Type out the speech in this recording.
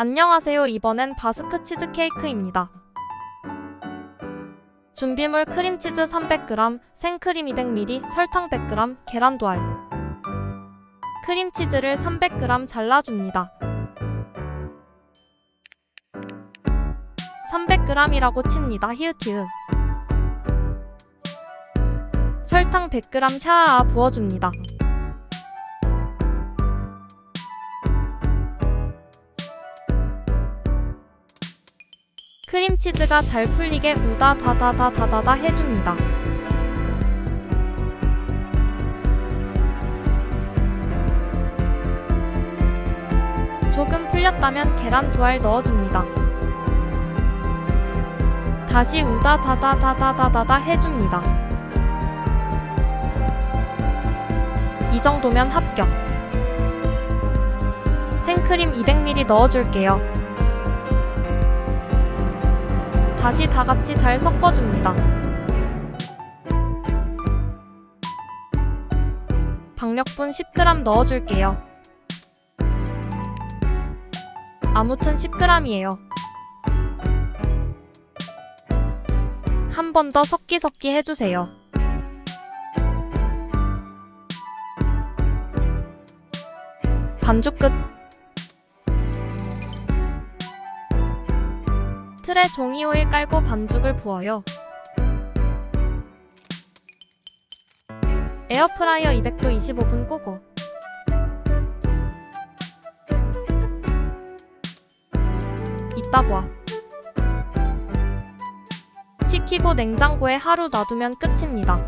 안녕하세요. 이번엔 바스크 치즈케이크입니다. 준비물 크림치즈 300g, 생크림 200ml, 설탕 100g, 계란 2알. 크림치즈를 300g 잘라줍니다. 300g이라고 칩니다. 히읗히읗. 설탕 100g 샤아 부어줍니다. 크림치즈가 잘 풀리게 우다 다다다 다다다 해줍니다. 조금 풀렸다면 계란 두 알 넣어줍니다. 다시 우다 다다다다다다다 해줍니다. 이 정도면 합격. 생크림 200ml 넣어줄게요. 다시 다 같이 잘 섞어줍니다. 박력분 10g 넣어줄게요. 아무튼 10g이에요. 한 번 더 섞기 섞기 해주세요. 반죽 끝. 틀에 종이 오일 깔고 반죽을 부어요. 에어프라이어 200도 25분 끄고 이따 봐. 식히고 냉장고에 하루 놔두면 끝입니다.